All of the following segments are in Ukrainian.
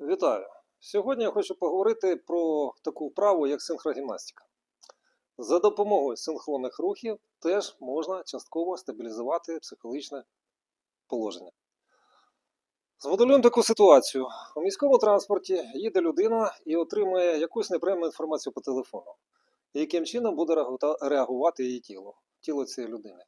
Вітаю! Сьогодні я хочу поговорити про таку вправу, як синхрогімнастика. За допомогою синхронних рухів теж можна частково стабілізувати психологічне положення. Змоделюємо таку ситуацію. У міському транспорті їде людина і отримує якусь неприємну інформацію по телефону. Яким чином буде реагувати її тіло, тіло цієї людини.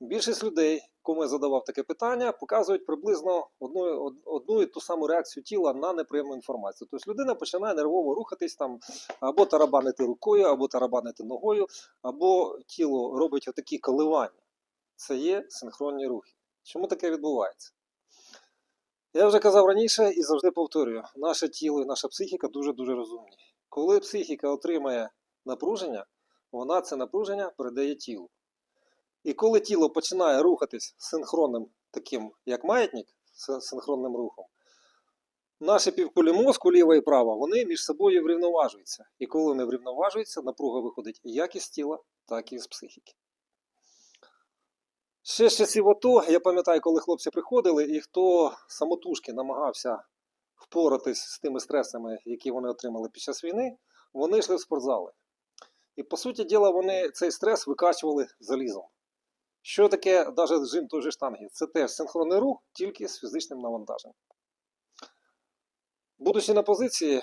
Більшість людей, кому я задавав таке питання, показують приблизно одну, одну і ту саму реакцію тіла на неприємну інформацію. Тобто людина починає нервово рухатись там, або тарабанити рукою, або тарабанити ногою, або тіло робить отакі коливання. Це є синхронні рухи. Чому таке відбувається? Я вже казав раніше і завжди повторюю: наше тіло і наша психіка дуже-дуже розумні. Коли психіка отримає напруження, вона це напруження передає тілу. І коли тіло починає рухатись синхронним, таким як маятник, синхронним рухом, наші півкулі мозку, ліва і права, вони між собою врівноважуються. І коли вони врівноважуються, напруга виходить як із тіла, так і з психіки. Ще з часів АТО, я пам'ятаю, коли хлопці приходили, і хто самотужки намагався впоратись з тими стресами, які вони отримали під час війни, вони йшли в спортзали. І по суті діла, вони цей стрес викачували залізом. Що таке навіть жим той же штанги? Це теж синхронний рух, тільки з фізичним навантаженням. Будучи на позиції,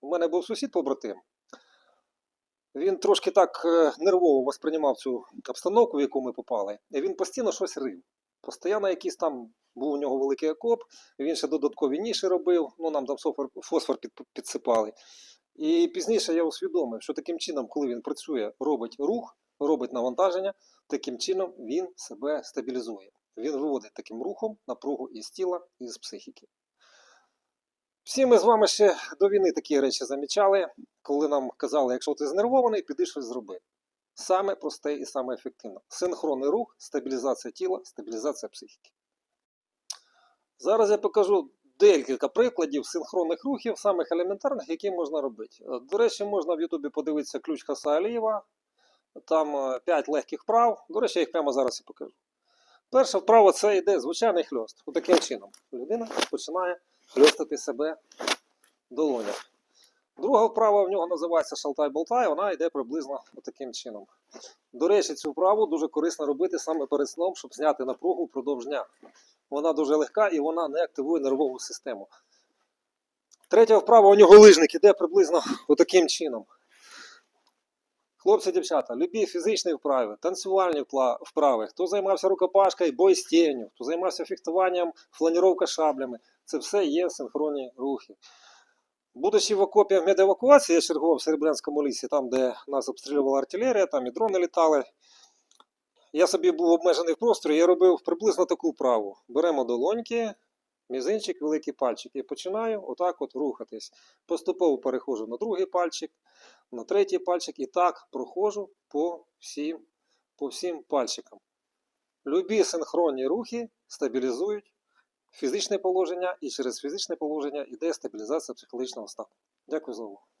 у мене був сусід побратим. Він трошки так е, нервово восприймав цю обстановку, в яку ми попали, і він постійно щось рив. Постійно якийсь там був у нього великий окоп, він ще додаткові ніші робив, ну нам там фосфор під, підсипали. І пізніше я усвідомив, що таким чином, коли він працює, робить рух, робить навантаження, таким чином він себе стабілізує. Він виводить таким рухом напругу із тіла, і з психіки. Всі ми з вами ще до війни такі речі замічали, коли нам казали, якщо ти знервований, піди щось зроби. Саме просте і саме ефективне. Синхронний рух, стабілізація тіла, стабілізація психіки. Зараз я покажу декілька прикладів синхронних рухів, самих елементарних, які можна робити. До речі, можна в Ютубі подивитися ключ Хаса Алієва. Там 5 легких вправ. До речі, я їх прямо зараз і покажу. Перша вправа це йде звичайний хльост. Таким чином. Людина починає хльостати себе долоня. Друга вправа в нього називається шалтай-болтай, вона йде приблизно таким чином. До речі, цю вправу дуже корисно робити саме перед сном, щоб зняти напругу впродовж дня. Вона дуже легка і вона не активує нервову систему. Третя вправа у нього лижник іде приблизно таким чином. Хлопці, дівчата, любі фізичні вправи, танцювальні вправи, хто займався рукопашкою, бой з тінню, хто займався фехтуванням, фланіровка шаблями, це все є синхронні рухи. Будучи в окопі медевакуації, я чергував в Серебрянському лісі, там, де нас обстрілювала артилерія, там і дрони літали. Я собі був обмежений в просторі, я робив приблизно таку вправу. Беремо долоньки, мізинчик, великий пальчик і починаю отак от рухатись. Поступово переходжу на другий пальчик, на третій пальчик і так проходжу по всім, по всім пальчикам. Любі синхронні рухи стабілізують фізичне положення, і через фізичне положення йде стабілізація психологічного стану. Дякую за увагу.